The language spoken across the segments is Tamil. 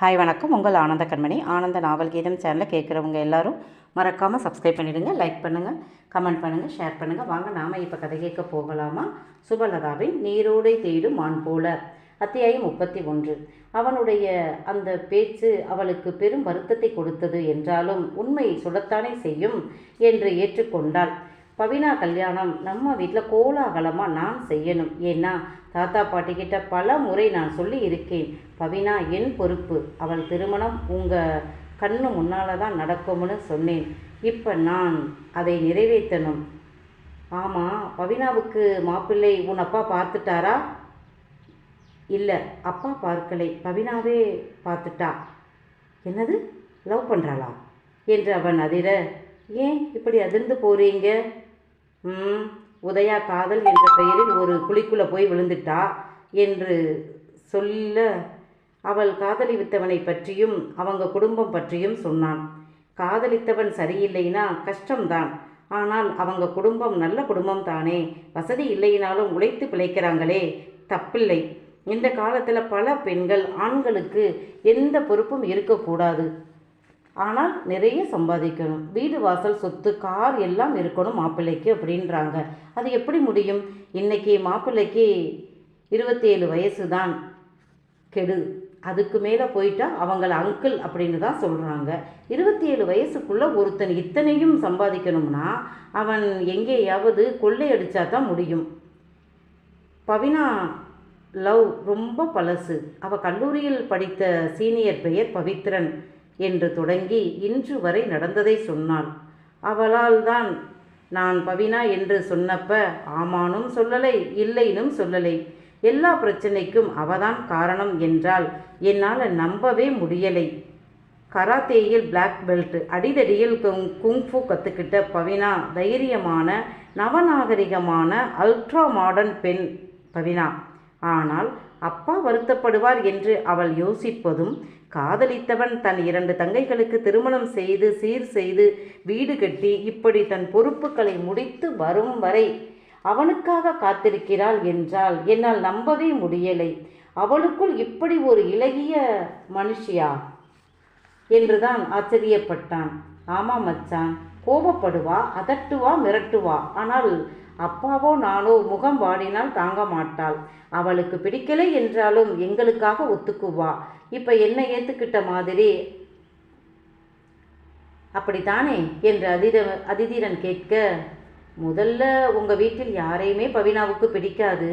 ஹாய் வணக்கம். உங்கள் ஆனந்த கண்மணி. ஆனந்த நாவல் கீதம் சேனலில் கேட்குறவங்க எல்லாரும் மறக்காமல் சப்ஸ்கிரைப் பண்ணிவிடுங்க லைக் பண்ணுங்கள் கமெண்ட் பண்ணுங்கள் ஷேர் பண்ணுங்கள் வாங்க நாம் இப்போ கதை கேட்க போகலாமா? சுபலதாவின் நீரோடை தேடும் மான் போல. அத்தியாயம் முப்பத்தி ஒன்று. அவனுடைய அந்த பேச்சு அவளுக்கு பெரும் வருத்தத்தை கொடுத்தது என்றாலும் உண்மையை சுடத்தானே செய்யும் என்று ஏற்றுக்கொண்டாள். பவினா கல்யாணம். நம்ம வீட்டில் கோலாகலமாக நான் செய்யணும். ஏன்னா தாத்தா பாட்டிக்கிட்ட பல முறை நான் சொல்லி இருக்கேன் பவினா என் பொறுப்பு. அவள் திருமணம் உங்கள் கண்ணு முன்னால் தான் நடக்கும்னு சொன்னேன். இப்போ நான் அதை நிறைவேற்றணும். ஆமாம் பவினாவுக்கு மாப்பிள்ளை உன் அப்பா பார்த்துட்டாரா? இல்லை அப்பா பார்க்கலை. பவினாவே பார்த்துட்டா. என்னது? லவ் பண்ணுறாளா என்று அவன் அதிர ஏன் இப்படி அதிர்ந்து போகிறீங்க ம். உதயா காதல் என்ற பெயரில் ஒரு குழிக்குள்ளே போய் விழுந்துட்டா என்று சொல்ல அவள் காதலித்தவனை பற்றியும் அவங்க குடும்பம் பற்றியும் சொன்னான். காதலித்தவன் சரியில்லைனா கஷ்டம்தான். ஆனால் அவங்க குடும்பம் நல்ல குடும்பம் தானே. வசதி இல்லைனாலும் உழைத்து பிழைக்கிறாங்களே. தப்பில்லை. இந்த காலத்தில் பல பெண்கள் ஆண்களுக்கு எந்த பொறுப்பும் இருக்கக்கூடாது. ஆனால் நிறைய சம்பாதிக்கணும். வீடு வாசல் சொத்து கார் எல்லாம் இருக்கணும் மாப்பிள்ளைக்கு அப்படின்றாங்க. அது எப்படி முடியும்? இன்னைக்கு மாப்பிள்ளைக்கு இருபத்தேழு வயசு தான் கெடு. அதுக்கு மேலே போயிட்டா அவங்கள அங்கிள் அப்படின்னு தான் சொல்கிறாங்க இருபத்தி ஏழு வயசுக்குள்ளே ஒருத்தன் இத்தனையும் சம்பாதிக்கணும்னா அவன் எங்கேயாவது கொள்ளையடிச்சா தான் முடியும். பவினா லவ் ரொம்ப பழசு. அவள் கல்லூரியில் படித்த சீனியர் பெயர் பவித்ரன். என்று தொடங்கி இன்று வரை நடந்ததை சொன்னாள் அவளால் தான் நான் பவினா என்று சொன்னப்ப ஆமானும் சொல்லலை இல்லைனும் சொல்லலை. எல்லா பிரச்சனைக்கும் அவதான் காரணம் என்றால் என்னால் நம்பவே முடியலை. கராத்தேயில் பிளாக் பெல்ட் அடிதடியில் குங் குங்ஃபு கற்றுக்கிட்ட பவினா தைரியமான நவநாகரிகமான அல்ட்ரா மாடர்ன் பெண் பவினா. ஆனால் அப்பா வருத்தப்படுவார் என்று அவள் யோசிப்பதும் காதலித்தவன் தன் இரண்டு தங்கைகளுக்கு திருமணம் செய்து சீர் செய்து வீடு கட்டி இப்படி தன் பொறுப்புகளை முடித்து வரும் வரை அவனுக்காக காத்திருக்கிறாள் என்றால் என்னால் நம்பவே முடியலை. அவளுக்குள் இப்படி ஒரு இளகிய மனுஷியா? என்றுதான் ஆச்சரியப்பட்டான். ஆமாம் மச்சான் கோபப்படுவா அதட்டுவா மிரட்டுவா. ஆனால் அப்பாவோ நானோ முகம் வாடினால் தாங்க மாட்டாள். அவளுக்கு பிடிக்கலை என்றாலும் எங்களுக்காக ஒத்துக்குவா. இப்போ என்ன ஏற்றுக்கிட்ட மாதிரி. அப்படித்தானே? என்று அதிர அதிதீரன் கேட்க முதல்ல உங்கள் வீட்டில் யாரையுமே பவினாவுக்கு பிடிக்காது.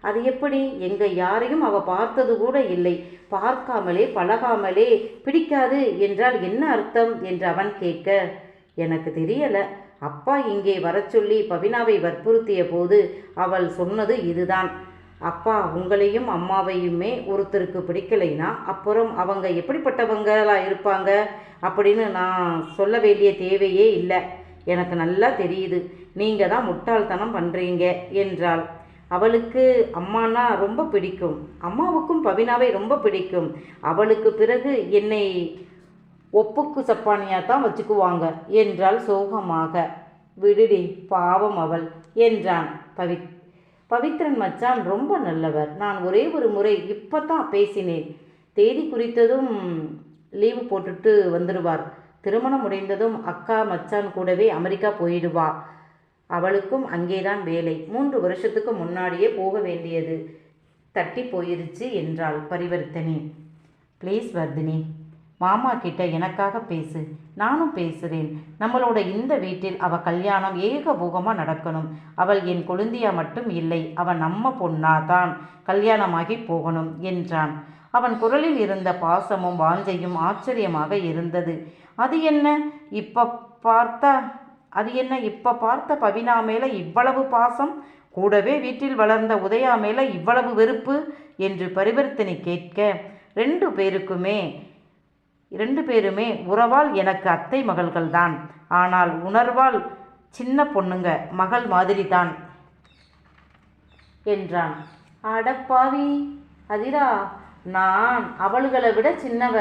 அது எப்படி? எங்கள் யாரையும் அவ பார்த்தது கூட இல்லை. பார்க்காமலே பழகாமலே பிடிக்காது என்றால் என்ன அர்த்தம்? என்று அவன் கேட்க எனக்கு தெரியலை. அப்பா இங்கே வரச்சொல்லி பவினாவை வற்புறுத்திய போது அவள் சொன்னது இதுதான். அப்பா உங்களையும் அம்மாவையுமே ஒருத்தருக்கு பிடிக்கலைன்னா அப்புறம் அவங்க எப்படிப்பட்டவங்களா இருப்பாங்க அப்படின்னு நான் சொல்ல வேண்டிய தேவையே இல்லை. எனக்கு நல்லா தெரியுது. நீங்கள் தான் முட்டாள்தனம் பண்ணுறீங்க என்றாள். அவளுக்கு அம்மானா ரொம்ப பிடிக்கும். அம்மாவுக்கும் பவினாவை ரொம்ப பிடிக்கும். அவளுக்கு பிறகு என்னை ஒப்புக்கு சப்பானியாக தான் வச்சுக்குவாங்க என்றாள் சோகமாக. விடுடி பாவம் அவள் என்றான் பவித் பவித்ரன் மச்சான். ரொம்ப நல்லவர். நான் ஒரே ஒரு முறை இப்போ தான் பேசினேன். தேதி குறித்ததும் லீவு போட்டுட்டு வந்துடுவார் திருமணம் முடிந்ததும் அக்கா மச்சான் கூடவே அமெரிக்கா போயிடுவா. அவளுக்கும் அங்கேதான் வேலை. மூன்று வருஷத்துக்கு முன்னாடியே போக வேண்டியது தட்டி போயிருச்சு என்றாள் பரிவர்த்தனி. ப்ளீஸ் வர்தினி மாமா கிட்ட எனக்காக பேசு நானும் பேசுகிறேன் நம்மளோட இந்த வீட்டில் அவ கல்யாணம் ஏகபோகமாக நடக்கணும். அவள் என் கொழுந்தியா மட்டும் இல்லை அவன் நம்ம பொண்ணா தான். கல்யாணமாகி போகணும் என்றான். அவன் குரலில் இருந்த பாசமும் வாஞ்சையும் ஆச்சரியமாக இருந்தது. அது என்ன? இப்போ பார்த்தா அது என்ன? இப்போ பார்த்த பவினா மேல இவ்வளவு பாசம்? கூடவே வீட்டில் வளர்ந்த உதயா மேல இவ்வளவு வெறுப்பு? என்று பரிவர்த்தனை கேட்க ரெண்டு பேருக்குமே இரண்டு பேருமே உறவால் எனக்கு அத்தை மகள்கள் தான் ஆனால் உணர்வால் சின்ன பொண்ணுங்க மகள் மாதிரி தான் என்றான் அடப்பாவி அதிரா நான் அவளுகளை விட சின்னவ.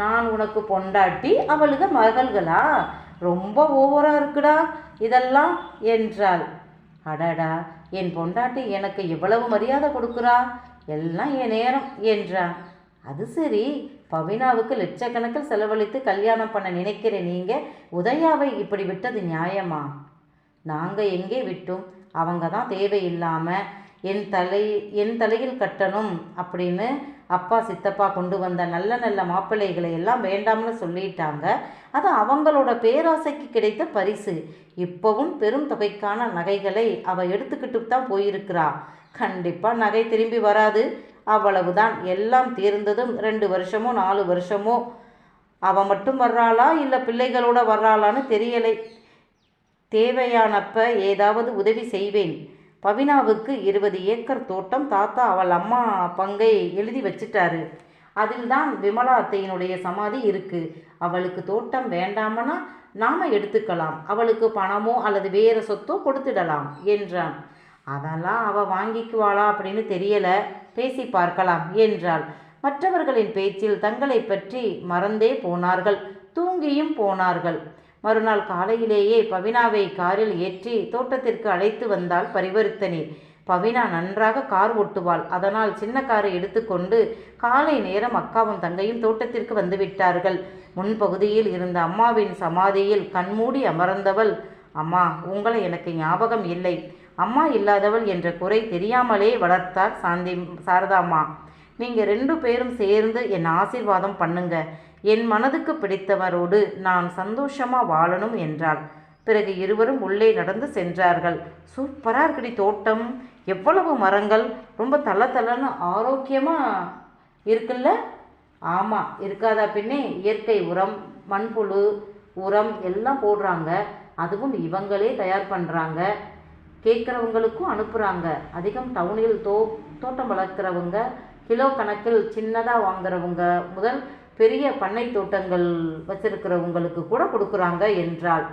நான் உனக்கு பொண்டாட்டி அவளுக மகள்களா? ரொம்ப ஓவரா இருக்குடா இதெல்லாம் என்றாள். அடடா என் பொண்டாட்டி எனக்கு எவ்வளவு மரியாதை கொடுக்குறா? எல்லாம் என் நேரம் என்றான். அது சரி பவினாவுக்கு லட்சக்கணக்கில் செலவழித்து கல்யாணம் பண்ண நினைக்கிற நீங்கள் உதயாவை இப்படி விட்டது நியாயமா? நாங்கள் எங்கே விட்டோம்? அவங்க தான் தேவையில்லாமல் என் தலை என் தலையில் கட்டணும் அப்படின்னு அப்பா சித்தப்பா கொண்டு வந்த நல்ல நல்ல மாப்பிள்ளைகளை எல்லாம் வேண்டாம்னு சொல்லிட்டாங்க. அது அவங்களோட பேராசைக்கு கிடைத்த பரிசு. இப்போவும் பெரும் தொகைக்கான நகைகளை அவ எடுத்துக்கிட்டு தான் போயிருக்கிறா. கண்டிப்பாக நகை திரும்பி வராது. அவ்வளவுதான். எல்லாம் தீர்ந்ததும் ரெண்டு வருஷமோ நாலு வருஷமோ அவன் மட்டும் வர்றாளா? இல்லை பிள்ளைகளோட வர்றாளான்னு தெரியலை. தேவையானப்ப ஏதாவது உதவி செய்வேன். பவினாவுக்கு இருபது ஏக்கர் தோட்டம் தாத்தா அவள் அம்மா பங்கை எழுதி வச்சிட்டாரு. அதில் தான் விமலா அத்தையினுடைய சமாதி இருக்கு. அவளுக்கு தோட்டம் வேண்டாமனா நாம எடுத்துக்கலாம். அவளுக்கு பணமோ அல்லது வேறு சொத்தோ கொடுத்துடலாம் என்றான். அதெல்லாம் அவள் வாங்கிக்குவாளா அப்படின்னு தெரியலை. பேசி பார்க்கலாம் என்றாள். மற்றவர்களின் பேச்சில் தங்களை பற்றி மறந்தே போனார்கள். தூங்கியும் போனார்கள். மறுநாள் காலையிலேயே பவினாவை காரில் ஏற்றி தோட்டத்திற்கு அழைத்து வந்தால் பரிவர்த்தனி. பவினா நன்றாக கார் ஓட்டுவாள். அதனால் சின்ன காரை எடுத்துக்கொண்டு காலை நேரம் அக்காவும் தங்கையும் தோட்டத்திற்கு வந்துவிட்டார்கள் முன்பகுதியில் இருந்த அம்மாவின் சமாதியில் கண்மூடி அமர்ந்தவள் அம்மா உங்களை எனக்கு ஞாபகம் இல்லை. அம்மா இல்லாதவள் என்ற குறை தெரியாமலே வளர்த்தார் சாந்தி சாரதாம்மா நீங்கள் ரெண்டு பேரும் சேர்ந்து என் ஆசீர்வாதம் பண்ணுங்க. என் மனதுக்கு பிடித்தவரோடு நான் சந்தோஷமாக வாழணும் என்றாள். பிறகு இருவரும் உள்ளே நடந்து சென்றார்கள். சூப்பராக இருக்குடி தோட்டம். எவ்வளவு மரங்கள். ரொம்ப தள்ள தள்ளன்னு ஆரோக்கியமாக இருக்குல்ல? ஆமாம் இருக்காதா பின்னே இயற்கை உரம் மண்புழு உரம் எல்லாம் போடுறாங்க. அதுவும் இவங்களே தயார் பண்ணுறாங்க கேட்குறவங்களுக்கும் அனுப்புகிறாங்க அதிகம் டவுனில் தோ தோட்டம் வளர்க்குறவங்க கிலோ கணக்கில் சின்னதாக வாங்குறவங்க முதல் பெரிய பண்ணை தோட்டங்கள் வச்சிருக்கிறவங்களுக்கு கூட கொடுக்குறாங்க என்றாள்.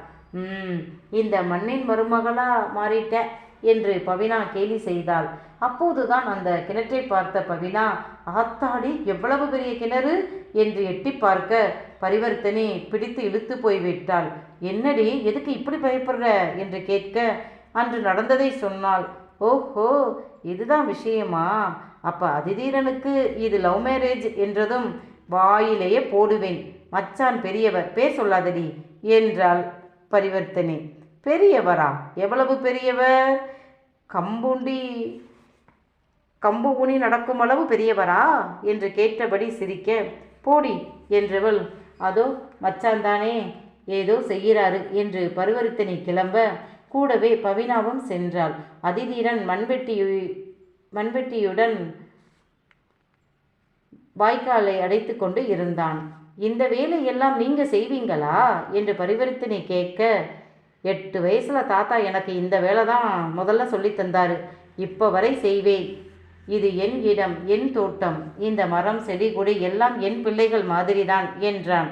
இந்த மண்ணின் மருமகளாக மாறிட்ட என்று பவினா கேலி செய்தாள். அப்போதுதான் அந்த கிணற்றை பார்த்த பவினா ஆத்தாடி எவ்வளவு பெரிய கிணறு? என்று எட்டி பார்க்க பரிவர்த்தனை பிடித்து இழுத்து போய்விட்டாள். என்னடி எதுக்கு இப்படி பயப்படுற? என்று கேட்க அன்று நடந்ததை சொன்னாள். ஓஹோ இதுதான் விஷயமா? அப்போ அதிதீரனுக்கு இது லவ் மேரேஜ் என்றதும் வாயிலேயே போடுவேன். மச்சான் பெரியவர் பேர் சொல்லாதடி என்றாள் பரிவர்த்தனை. பெரியவரா? எவ்வளவு பெரியவர்? கம்புண்டி கம்பு ஊனி நடக்கும் அளவு பெரியவரா? என்று கேட்டபடி சிரிக்க போடி என்றவள் அதோ மச்சான் தானே ஏதோ செய்கிறாரு என்று பரிவர்த்தனை கிளம்ப கூடவே பவினாவும் சென்றாள். அதிதீரன் மண்வெட்டியு மண்வெட்டியுடன் வாய்க்காலை அடைத்து கொண்டு இருந்தான். இந்த வேலையெல்லாம் நீங்க செய்வீங்களா? என்று பரிவர்த்தனை கேட்க எட்டு வயசுல தாத்தா எனக்கு இந்த வேலை தான் முதல்ல சொல்லி தந்தாரு. இப்போ வரை செய்வேன். இது என் இடம் என் தோட்டம். இந்த மரம் செடி கொடி எல்லாம் என் பிள்ளைகள் மாதிரிதான் என்றான்.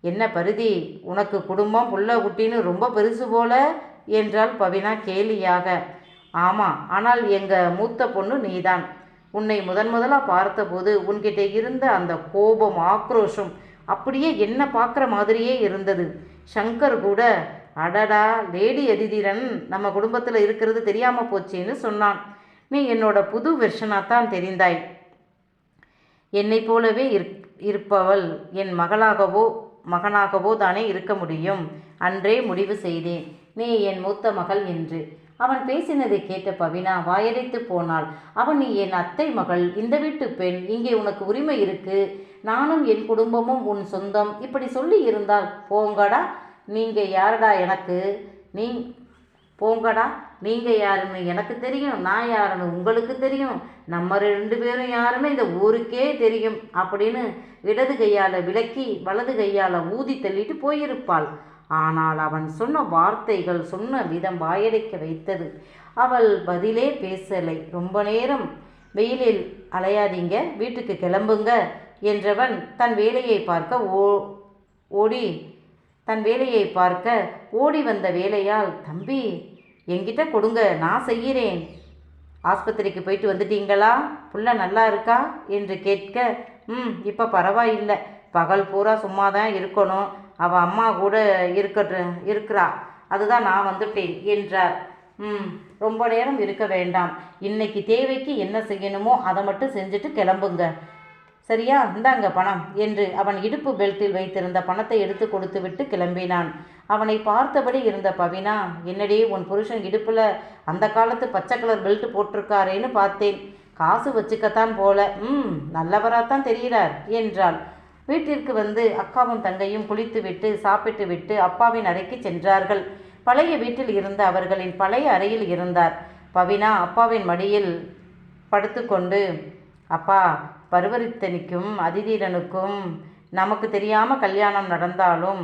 என்ன பருதி உனக்கு குடும்பம் புள்ள குட்டின்னு ரொம்ப பெருசு போல என்றாள் பவினா கேலியாக. ஆமாம் ஆனால் எங்கள் மூத்த பொண்ணு நீதான். உன்னை முதன் முதலாக பார்த்தபோது உன்கிட்ட இருந்த அந்த கோபம் ஆக்ரோஷம் அப்படியே என்ன பார்க்குற மாதிரியே இருந்தது. சங்கர் கூட அடடா லேடி அதிதிரன் நம்ம குடும்பத்தில் இருக்கிறது தெரியாமல் போச்சேன்னு சொன்னான். நீ என்னோட புது வெர்ஷனாக தான் தெரிந்தாய். என்னை போலவே இருப் இருப்பவள் என் மகளாகவோ மகனாகவோ தானே இருக்க முடியும்? அன்றே முடிவு செய்தேன். நீ என் மூத்த மகள் என்று. அவன் பேசினதை கேட்ட பவினா வாயடைத்து போனாள். அவன் நீ என் அத்தை மகள். இந்த வீட்டு பெண். இங்கே உனக்கு உரிமை இருக்கு. நானும் என் குடும்பமும் உன் சொந்தம். இப்படி சொல்லி இருந்தால் போங்கடா. நீங்கள் யாரடா எனக்கு? நீ போங்கடா. நீங்கள் யாருன்னு எனக்கு தெரியும் நான் யாருன்னு உங்களுக்கு தெரியும். நம்ம ரெண்டு பேரும் யாருன்னு இந்த ஊருக்கே தெரியும் அப்படின்னு இடது கையால் விலக்கி வலது கையால் ஊதி தள்ளிட்டு போயிருப்பாள். ஆனால் அவன் சொன்ன வார்த்தைகள் சொன்ன விதம் வாயடைக்க வைத்தது. அவள் பதிலே பேசலை. ரொம்ப நேரம் வெயிலில் அலையாதீங்க வீட்டுக்கு கிளம்புங்க என்றவன் தன் வேலையை பார்க்க ஓ ஓடி தன் வேலையை பார்க்க ஓடி வந்த வேலையால் தம்பி என்கிட்ட கொடுங்க நான் செய்கிறேன் ஆஸ்பத்திரிக்கு போயிட்டு வந்துட்டீங்களா? புள்ள நல்லா இருக்கா? என்று கேட்க ம் இப்போ பரவாயில்லை. பகல் பூரா சும்மா தான் இருக்கணும். அவள் அம்மா கூட இருக்கட்டு இருக்கிறா. அதுதான் நான் வந்துட்டேன் என்றார். ம் ரொம்ப நேரம் இருக்க வேண்டாம். இன்னைக்கு தேவைக்கு என்ன செய்யணுமோ அதை மட்டும் செஞ்சுட்டு கிளம்புங்க. சரியா? இந்தாங்க பணம் என்று அவன் இடுப்பு பெல்ட்டில் வைத்திருந்த பணத்தை எடுத்து கொடுத்துவிட்டு கிளம்பினான். அவனை பார்த்தபடி இருந்த பவினா என்னடி உன் புருஷன் இடுப்பில் அந்த காலத்து பச்சை கலர் பெல்ட் போட்டிருக்காரேன்னு பார்த்தேன். காசு வச்சுக்கத்தான் போல. ம் நல்லவராத்தான் தெரிகிறார் என்றாள். வீட்டிற்கு வந்து அக்காவும் தங்கையும் குளித்துவிட்டு சாப்பிட்டு விட்டு அப்பாவின் அறைக்கு சென்றார்கள். பழைய வீட்டில் இருந்த அவர்களின் பழைய அறையில் இருந்தார். பவினா அப்பாவின் மடியில் படுத்துக்கொண்டு அப்பா பருவரித்தனிக்கும் அதிதீரனுக்கும் நமக்கு தெரியாமல் கல்யாணம் நடந்தாலும்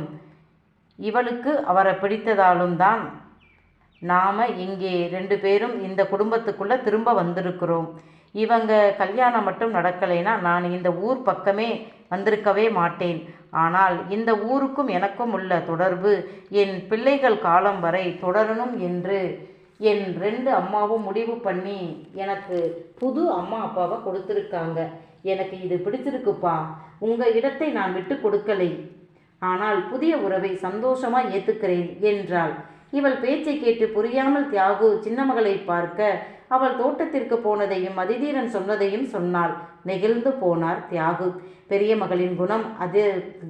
இவளுக்கு அவரை பிடித்ததாலும் தான் நாம் இங்கே ரெண்டு பேரும் இந்த குடும்பத்துக்குள்ளே திரும்ப வந்திருக்கிறோம். இவங்க கல்யாணம் மட்டும் நடக்கலைன்னா நான் இந்த ஊர் பக்கமே வந்திருக்கவே மாட்டேன். ஆனால் இந்த ஊருக்கும் எனக்கும் உள்ள தொடர்பு என் பிள்ளைகள் காலம் வரை தொடரணும் என்று என் ரெண்டு அம்மாவும் முடிவு பண்ணி எனக்கு புது அம்மா அப்பாவை கொடுத்துருக்காங்க. எனக்கு இது பிடிச்சிருக்குப்பா. உங்கள் இடத்தை நான் விட்டு கொடுக்கலை. ஆனால் புதிய உறவை சந்தோஷமாக ஏற்றுக்கிறேன் என்றாள். இவள் பேச்சை கேட்டு புரியாமல் தியாகு சின்ன மகளை பார்க்க அவள் தோட்டத்திற்கு போனதையும் அதிதீரன் சொன்னதையும் சொன்னாள். நெகிழ்ந்து போனார் தியாகு. பெரிய மகளின் குணம் அது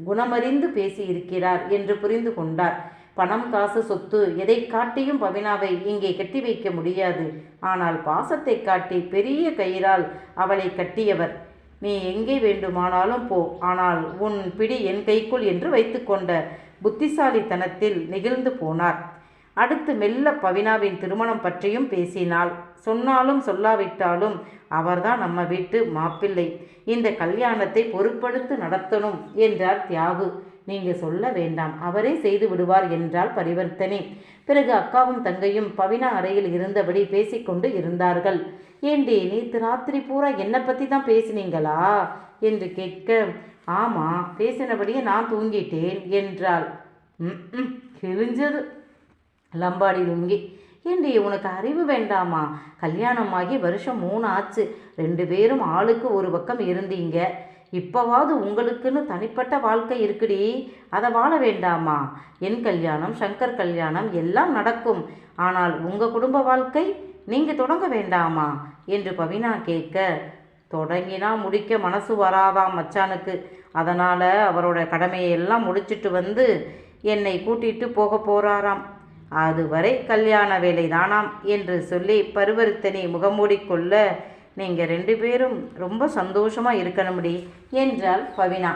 குணமறிந்து பேசியிருக்கிறார் என்று புரிந்து கொண்டார். பணம் காசு சொத்து எதை காட்டியும் பவினாவை இங்கே கட்டி வைக்க முடியாது. ஆனால் பாசத்தை காட்டி பெரிய கயிறால் அவளை கட்டியவர். நீ எங்கே வேண்டுமானாலும் போ. ஆனால் உன் பிடி என் கைக்குள் என்று வைத்துக்கொண்ட புத்திசாலித்தனத்தில் நெகிழ்ந்து போனார். அடுத்து மெல்ல பவினாவின் திருமணம் பற்றியும் பேசினாள். சொன்னாலும் சொல்லாவிட்டாலும் அவர்தான் நம்ம வீட்டு மாப்பிள்ளை. இந்த கல்யாணத்தை பொருட்படுத்து நடத்தணும் என்றார் தியாகு. நீங்க சொல்ல வேண்டாம். அவரே செய்து விடுவார் என்றால் பரிவர்த்தனை. பிறகு அக்காவும் தங்கையும் பவினா அறையில் இருந்தபடி பேசிக்கொண்டு இருந்தார்கள். ஏண்டி நேற்று ராத்திரி பூரா என்னை பற்றி தான் பேசினீங்களா? என்று கேட்க ஆமாம் பேசினபடியே நான் தூங்கிட்டேன் என்றாள். ம் கிழிஞ்சது. லம்பாடி தூங்கி ஏண்டி உனக்கு அறிவு வேண்டாமா? கல்யாணமாகி வருஷம் மூணு ஆச்சு. ரெண்டு பேரும் ஆளுக்கு ஒரு பக்கம் இருந்தீங்க. இப்போவாவது உங்களுக்குன்னு தனிப்பட்ட வாழ்க்கை இருக்குடி. அதை வாழ வேண்டாமா? என் கல்யாணம் சங்கர் கல்யாணம் எல்லாம் நடக்கும். ஆனால் உங்கள் குடும்ப வாழ்க்கை நீங்கள் தொடங்க வேண்டாமா? என்று பவினா கேட்க தொடங்கினா முடிக்க மனசு வராதாம் மச்சானுக்கு? அதனால் அவரோட கடமையை எல்லாம் முடிச்சிட்டு வந்து என்னை கூட்டிட்டு போக போகிறாராம் அதுவரை கல்யாண வேலை தானாம் என்று சொல்லி பருவருத்தனை முகமூடிக்கொள்ள நீங்கள் ரெண்டு பேரும் ரொம்ப சந்தோஷமாக இருக்கணும்டி என்றாள் பவினா.